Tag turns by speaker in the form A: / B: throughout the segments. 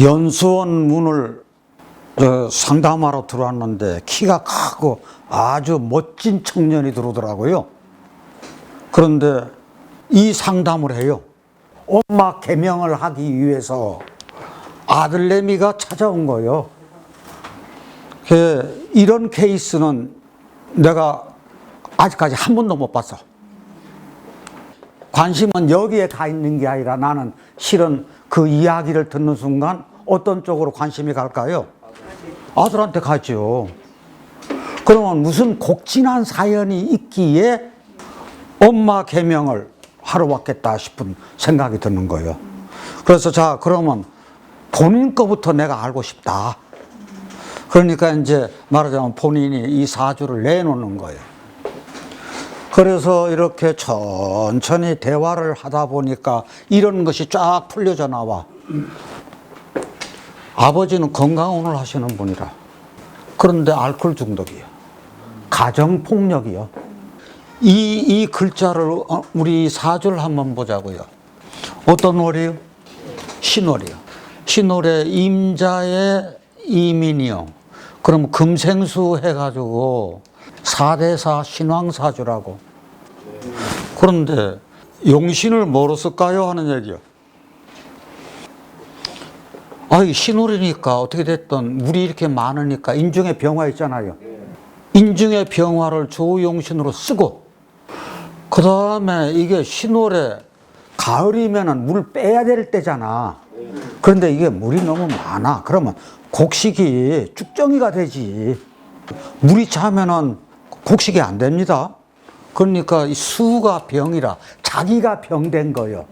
A: 연수원 문을 저 상담하러 들어왔는데 키가 크고 아주 멋진 청년이 들어오더라고요. 그런데 이 상담을 해요. 엄마 개명을 하기 위해서 아들내미가 찾아온 거예요. 그 이런 케이스는 내가 아직까지 한 번도 못 봤어. 관심은 여기에 가 있는 게 아니라 나는 실은 그 이야기를 듣는 순간 어떤 쪽으로 관심이 갈까요? 아들한테 가죠. 그러면 무슨 곡진한 사연이 있기에 엄마 개명을 하러 왔겠다 싶은 생각이 드는 거예요. 그래서 자, 그러면 본인 거부터 내가 알고 싶다. 그러니까 이제 말하자면 본인이 이 사주를 내놓는 거예요. 그래서 이렇게 천천히 대화를 하다 보니까 이런 것이 쫙 풀려져 나와. 아버지는 건강운을 하시는 분이라. 그런데 알코올 중독이요. 가정폭력이요. 이, 이 글자를 어, 우리 사주를 한번 보자고요. 어떤 월이요? 신월이요. 신월에 임자의 이민이요. 그럼 금생수 해가지고 4대4 신왕사주라고. 그런데 용신을 뭐로 쓸까요? 하는 얘기요. 아이 신월이니까 어떻게 됐든 물이 이렇게 많으니까 인중에 병화 있잖아요. 인중의 병화를 조용신으로 쓰고 그 다음에 이게 신월에 가을이면은 물을 빼야 될 때잖아. 그런데 이게 물이 너무 많아. 그러면 곡식이 쭉정이가 되지. 물이 차면은 곡식이 안 됩니다. 그러니까 이 수가 병이라 자기가 병된 거요.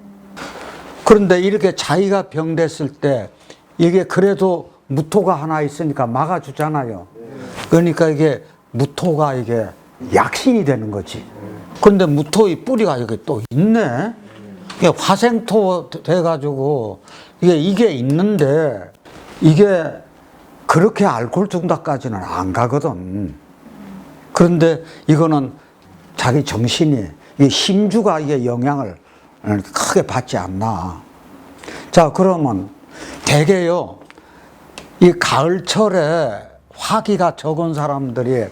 A: 그런데 이렇게 자기가 병됐을 때 이게 그래도 무토가 하나 있으니까 막아주잖아요. 그러니까 이게 무토가 이게 약신이 되는 거지. 그런데 무토의 뿌리가 여기 또 있네. 이게 화생토 돼가지고 이게 이게 있는데 이게 그렇게 알코올 중독까지는 안 가거든. 그런데 이거는 자기 정신이 이 심주가 이게 영향을 크게 받지 않나. 자 그러면 대개요 이 가을철에 화기가 적은 사람들이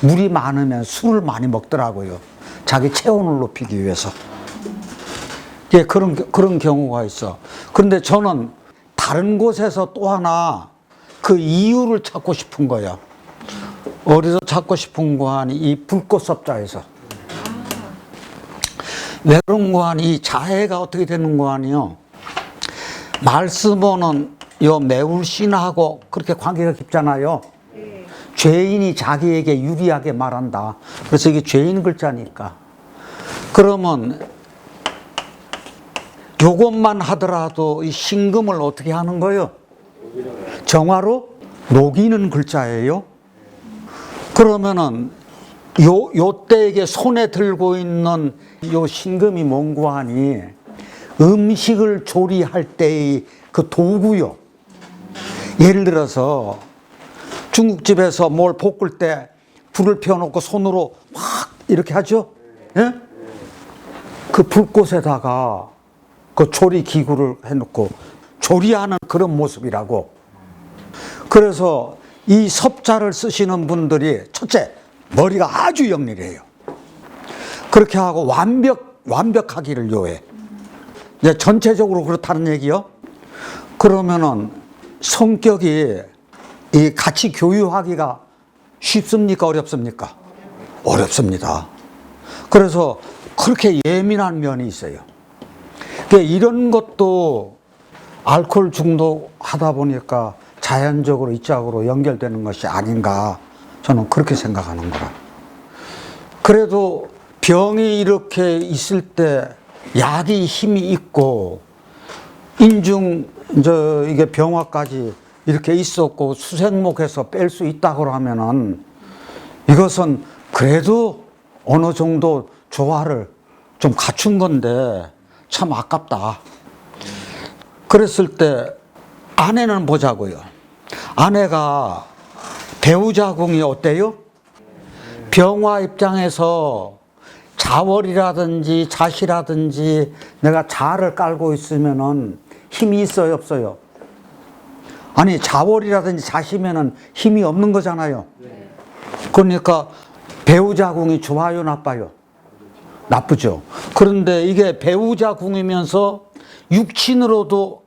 A: 물이 많으면 술을 많이 먹더라고요. 자기 체온을 높이기 위해서. 예, 그런, 그런 경우가 있어. 그런데 저는 다른 곳에서 또 하나 그 이유를 찾고 싶은 거야. 어디서 찾고 싶은 거 하니 이 불꽃섭자에서. 왜 그런 거 하니 이 자해가 어떻게 되는 거 아니요? 말씀은 요 매울 신하고 그렇게 관계가 깊잖아요. 죄인이 자기에게 유리하게 말한다. 그래서 이게 죄인 글자니까. 그러면 요것만 하더라도 이 신금을 어떻게 하는 거예요? 정화로 녹이는 글자예요. 그러면은 요, 요 때에게 손에 들고 있는 요 신금이 뭔고 하니 음식을 조리할 때의 그 도구요. 예를 들어서 중국집에서 뭘 볶을 때 불을 피워놓고 손으로 확 이렇게 하죠. 예? 그 불꽃에다가 그 조리 기구를 해놓고 조리하는 그런 모습이라고. 그래서 이 섭자를 쓰시는 분들이 첫째 머리가 아주 영리해요. 그렇게 하고 완벽 완벽하기를 요해. 이제 전체적으로 그렇다는 얘기요. 그러면은 성격이 이 같이 교유하기가 쉽습니까 어렵습니까? 어렵습니다. 그래서 그렇게 예민한 면이 있어요. 그러니까 이런 것도 알코올 중독하다 보니까 자연적으로 이 짝으로 연결되는 것이 아닌가 저는 그렇게 생각하는 거라. 그래도 병이 이렇게 있을 때 약이 힘이 있고 인중 저 이게 병화까지 이렇게 있었고 수생목해서 뺄 수 있다고 하면은 이것은 그래도 어느 정도 조화를 좀 갖춘 건데 참 아깝다. 그랬을 때 아내는 보자고요. 아내가 배우자궁이 어때요? 병화 입장에서 자월이라든지 자시라든지 내가 자를 깔고 있으면은 힘이 있어요 없어요? 아니 자월이라든지 자시면은 힘이 없는 거잖아요. 그러니까 배우자궁이 좋아요, 나빠요? 나쁘죠. 그런데 이게 배우자궁이면서 육친으로도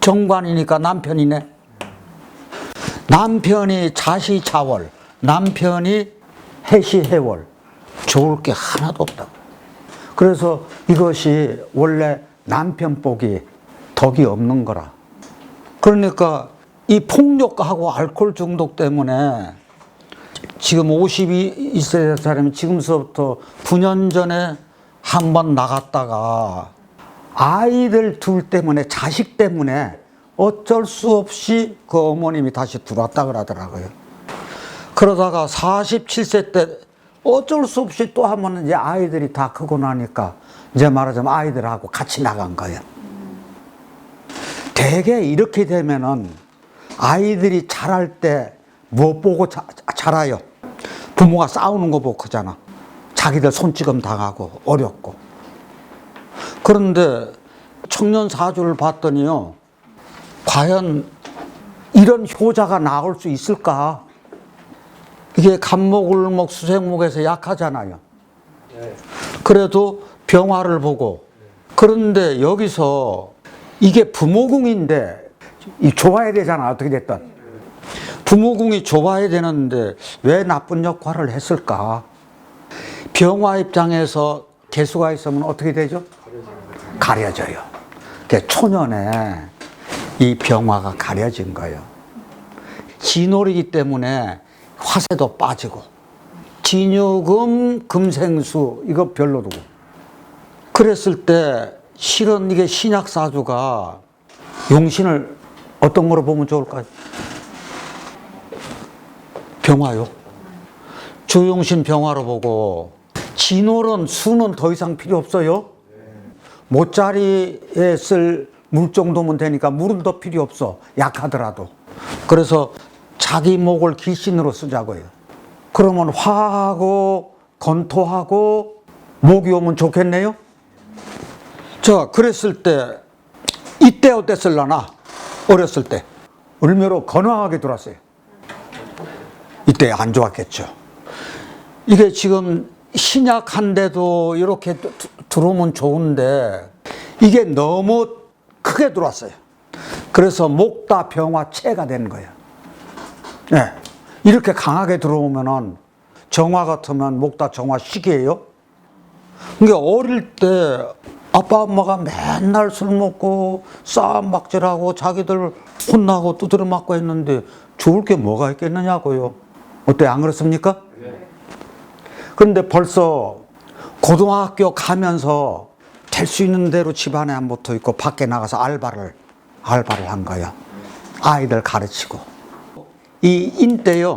A: 정관이니까 남편이네. 남편이 자시 자월, 남편이 해시 해월. 좋을 게 하나도 없다. 그래서 이것이 원래 남편 복이 덕이 없는 거라. 그러니까 이 폭력하고 알코올 중독 때문에 지금 52세 사람이 지금서부터 9년 전에 한 번 나갔다가 아이들 둘 때문에 자식 때문에 어쩔 수 없이 그 어머님이 다시 들어왔다 그러더라고요. 그러다가 47세 때 어쩔 수 없이 또 한 번은 이제 아이들이 다 크고 나니까 이제 말하자면 아이들하고 같이 나간 거예요. 대개 이렇게 되면은 아이들이 자랄 때뭐 보고 자, 자라요? 부모가 싸우는 거 보고 크잖아. 자기들 손찌검 당하고 어렵고. 그런데 청년 사주를 봤더니요. 과연 이런 효자가 나올 수 있을까? 이게 간목 을목 수생목에서 약하잖아요. 그래도 병화를 보고 그런데 여기서 이게 부모궁인데 이 좋아야 되잖아 어떻게 됐든 부모궁이 좋아야 되는데 왜 나쁜 역할을 했을까? 병화 입장에서 개수가 있으면 어떻게 되죠? 가려져요. 그 초년에 이 병화가 가려진 거예요. 진월이기 때문에 화세도 빠지고 진유금 금생수 이거 별로고 그랬을 때 실은 이게 신약 사주가 용신을 어떤 거로 보면 좋을까요? 병화요. 주용신 병화로 보고 진월은 수는 더 이상 필요 없어요. 모짜리에 쓸 물 정도면 되니까 물은 더 필요 없어. 약하더라도. 그래서 자기 목을 길신으로 쓰자고요. 그러면 화하고 건토하고 목이 오면 좋겠네요. 자, 그랬을 때 이때 어땠을라나? 어렸을 때. 을묘로 건강하게 들어왔어요. 이때 안 좋았겠죠. 이게 지금 신약한데도 이렇게 드- 들어오면 좋은데 이게 너무 크게 들어왔어요. 그래서 목다 병화 체가 되는 거예요. 네. 이렇게 강하게 들어오면은 정화 같으면 목다 정화 시기예요. 그러니까 어릴 때 아빠 엄마가 맨날 술 먹고 싸움 막질하고 자기들 혼나고 두드려 맞고 했는데 좋을 게 뭐가 있겠느냐고요. 어때 안 그렇습니까? 그런데 벌써 고등학교 가면서 될 수 있는 대로 집안에 안 붙어 있고 밖에 나가서 알바를 알바를 한 거야. 아이들 가르치고 이 인때요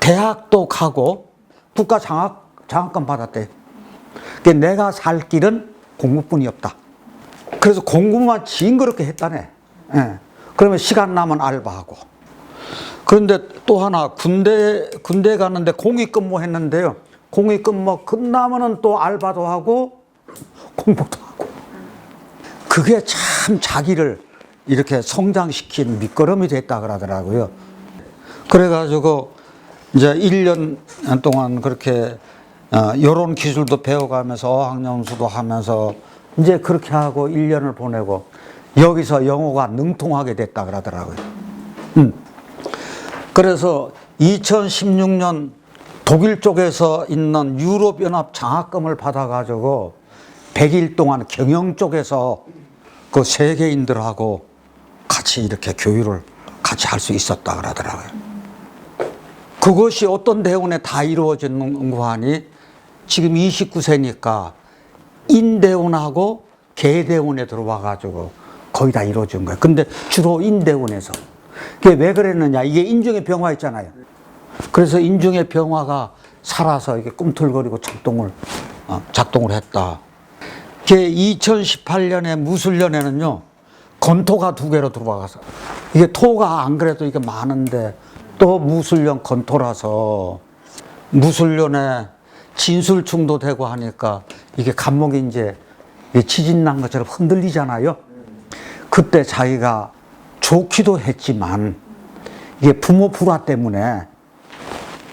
A: 대학도 가고 국가 장학 장학금 받았대. 그 내가 살 길은 공부뿐이 없다. 그래서 공부만 징그럽게 했다네. 예. 그러면 시간 나면 알바하고. 그런데 또 하나 군대 군대 갔는데 공익 근무 했는데요. 공익 근무 끝나면은 또 알바도 하고 공부도 하고. 그게 참 자기를 이렇게 성장시킨 밑거름이 됐다 그러더라고요. 그래가지고 이제 1년 동안 그렇게 어, 요런 기술도 배워가면서 어학연수도 하면서 이제 그렇게 하고 1년을 보내고 여기서 영어가 능통하게 됐다 그러더라고요. 음. 그래서 2016년 독일 쪽에서 있는 유럽연합 장학금을 받아가지고 100일 동안 경영 쪽에서 그 세계인들하고 같이 이렇게 교류를 같이 할 수 있었다 그러더라고요. 그것이 어떤 대운에 다 이루어지는 거 하니 지금 29세니까 인대운하고 개대운에 들어와 가지고 거의 다 이루어진 거예요. 근데 주로 인대운에서. 그게 왜 그랬느냐? 이게 인중의 병화 있잖아요. 그래서 인중의 병화가 살아서 이게 꿈틀거리고 작동을 어, 작동을 했다. 그게 2018년에 무술년에는요 건토가 두 개로 들어와서 이게 토가 안 그래도 이게 많은데 또 무술년 건토라서 무술년에 진술충도 되고 하니까 이게 감목이 이제 이 지진 난 것처럼 흔들리잖아요. 그때 자기가 좋기도 했지만 이게 부모 불화 때문에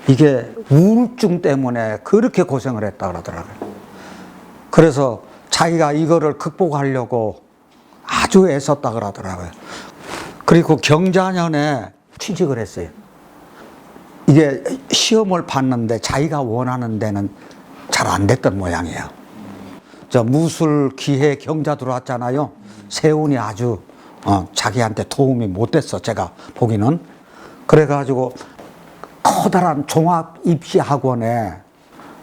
A: 이게 우울증 때문에 그렇게 고생을 했다 그러더라고요. 그래서 자기가 이거를 극복하려고 아주 애썼다 그러더라고요. 그리고 경자년에 취직을 했어요. 이게 시험을 봤는데 자기가 원하는 데는 잘 안 됐던 모양이에요. 저 무술 기회 경자 들어왔잖아요. 세운이 아주 어, 자기한테 도움이 못 됐어. 제가 보기는 그래가지고 커다란 종합 입시 학원에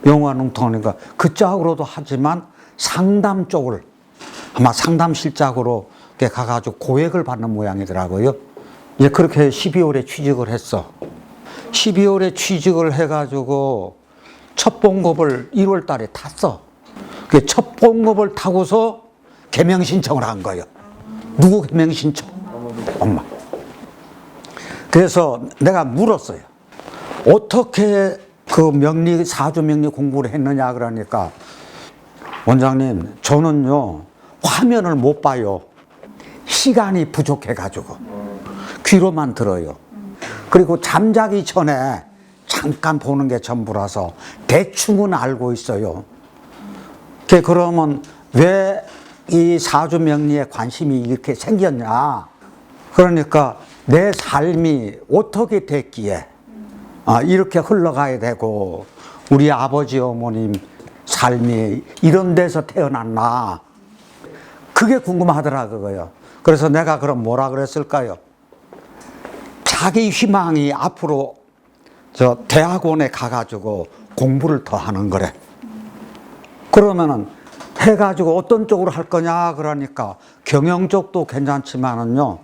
A: 영화 농통하니까 그 짝으로도 하지만 상담 쪽을 아마 상담실장으로 가가지고 고액을 받는 모양이더라고요. 이제 그렇게 12월에 취직을 했어. 12월에 취직을 해가지고 첫 봉급을 1월 달에 탔어. 그 첫 봉급을 타고서 개명 신청을 한 거예요. 누구 개명 신청? 엄마. 그래서 내가 물었어요. 어떻게 그 명리, 사주 명리 공부를 했느냐 그러니까 원장님, 저는요, 화면을 못 봐요. 시간이 부족해가지고. 귀로만 들어요. 그리고 잠자기 전에 잠깐 보는 게 전부라서 대충은 알고 있어요. 그 그러면 왜 이 사주 명리에 관심이 이렇게 생겼냐? 그러니까 내 삶이 어떻게 됐기에 아, 이렇게 흘러가야 되고 우리 아버지 어머님 삶이 이런 데서 태어났나? 그게 궁금하더라 그거요. 그래서 내가 그럼 뭐라 그랬을까요? 자기 희망이 앞으로 저 대학원에 가가지고 공부를 더 하는 거래. 그러면은 해가지고 어떤 쪽으로 할 거냐 그러니까 경영 쪽도 괜찮지만은요.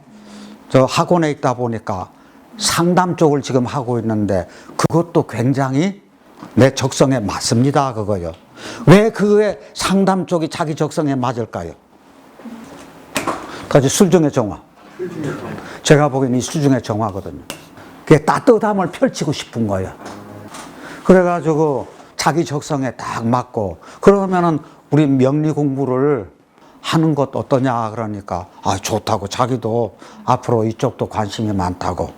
A: 저 학원에 있다 보니까 상담 쪽을 지금 하고 있는데 그것도 굉장히 내 적성에 맞습니다 그거요. 왜 그의 상담 쪽이 자기 적성에 맞을까요? 까지 술중의 정화. 제가 보기엔 이 수중의 정화거든요. 그게 따뜻함을 펼치고 싶은 거예요. 그래가지고 자기 적성에 딱 맞고 그러면은 우리 명리 공부를 하는 것 어떠냐 그러니까 아 좋다고 자기도 앞으로 이쪽도 관심이 많다고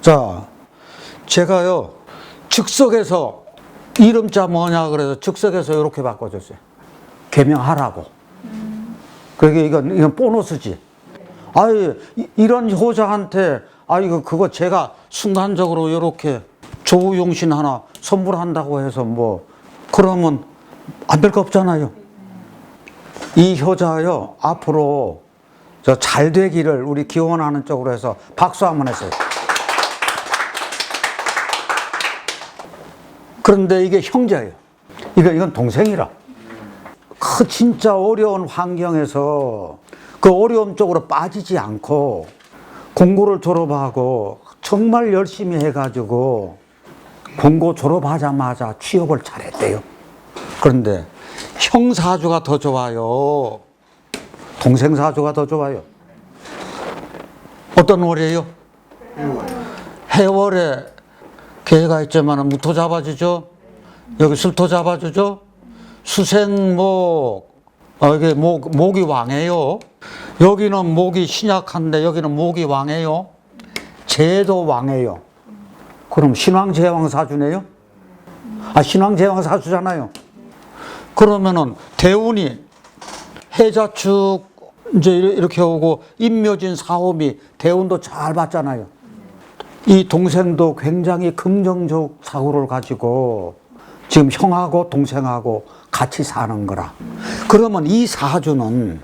A: 자 제가요 즉석에서 이름자 뭐냐 그래서 즉석에서 이렇게 바꿔줬어요 개명하라고 그게 이건 이건 보너스지 이- 이런 효자한테 아 이거 그거 제가 순간적으로 이렇게 조우용신 하나 선물한다고 해서 뭐 그러면 안 될 거 없잖아요. 이 효자요 앞으로 저 잘 되기를 우리 기원하는 쪽으로 해서 박수 한번 했어요. 그런데 이게 형제예요. 이거 이건 동생이라. 그 진짜 어려운 환경에서 그 어려움 쪽으로 빠지지 않고 공고를 졸업하고 정말 열심히 해가지고 공고 졸업하자마자 취업을 잘했대요. 그런데 형 사주가 더 좋아요. 동생 사주가 더 좋아요. 어떤 월이에요? 해월에 개가 있지만 무토 잡아주죠. 여기 술토 잡아주죠. 수생목, 어, 이게 목, 목이 왕이에요. 여기는 목이 신약한데 여기는 목이 왕이에요. 제도 왕이에요. 그럼 신왕 제왕 사주네요? 아, 신왕 제왕 사주잖아요. 그러면은 대운이 해자축 이제 이렇게 오고 임묘진 사오미 대운도 잘 봤잖아요. 이 동생도 굉장히 긍정적 사고를 가지고 지금 형하고 동생하고 같이 사는 거라. 그러면 이 사주는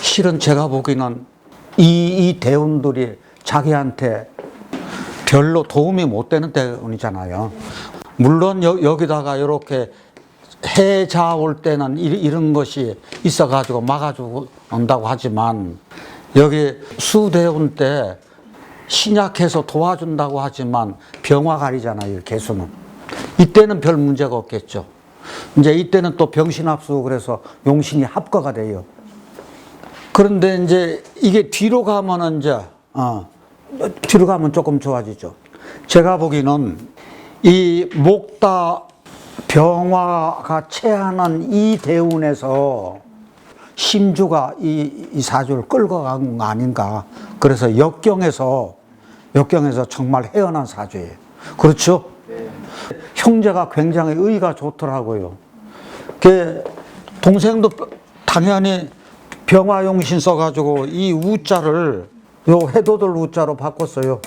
A: 실은 제가 보기에는 이, 이 대운들이 자기한테 별로 도움이 못 되는 대운이잖아요. 물론 여, 여기다가 이렇게 해자 올 때는 이- 이런 것이 있어가지고 막아주고 온다고 하지만 여기 수대운 때 신약해서 도와준다고 하지만 병화갈이잖아요, 개수는. 이때는 별 문제가 없겠죠. 이제 이때는 또 병신합수 그래서 용신이 합거가 돼요. 그런데 이제 이게 뒤로 가면은 이제, 어, 뒤로 가면 조금 좋아지죠. 제가 보기에는 이 목다 병화가 체하는 이 대운에서 심주가 이, 이 사주를 끌고 간 거 아닌가. 그래서 역경에서, 역경에서 정말 헤어난 사주예요. 그렇죠? 형제가 굉장히 의가 좋더라고요. 그 동생도 당연히 병화용신 써가지고 이 우자를 요 해도들 우자로 바꿨어요.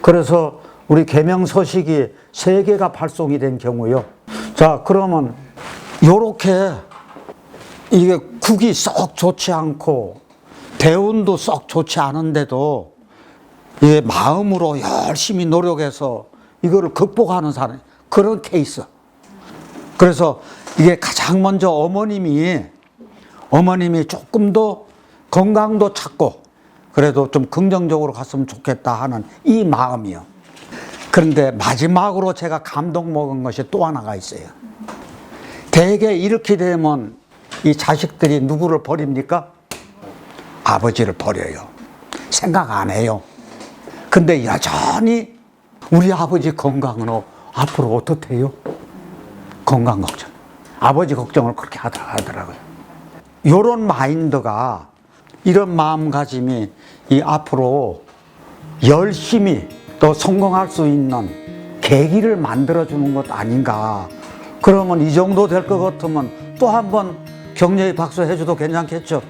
A: 그래서 우리 개명 서식이 세 개가 발송이 된 경우요. 자, 그러면 요렇게 이게 국이 썩 좋지 않고 대운도 썩 좋지 않은데도 이 마음으로 열심히 노력해서 이거를 극복하는 사람 그런 케이스. 그래서 이게 가장 먼저 어머님이 어머님이 조금 더 건강도 찾고 그래도 좀 긍정적으로 갔으면 좋겠다 하는 이 마음이요. 그런데 마지막으로 제가 감동 먹은 것이 또 하나가 있어요. 대개 이렇게 되면 이 자식들이 누구를 버립니까? 아버지를 버려요. 생각 안 해요. 근데 여전히 우리 아버지 건강으로 앞으로 어떻게 해요? 건강 걱정. 아버지 걱정을 그렇게 하더- 하더라고요. 요런 마인드가 이런 마음가짐이 이 앞으로 열심히 또 성공할 수 있는 계기를 만들어주는 것 아닌가. 그러면 이 정도 될 것 같으면 또 한번 격려의 박수 해줘도 괜찮겠죠.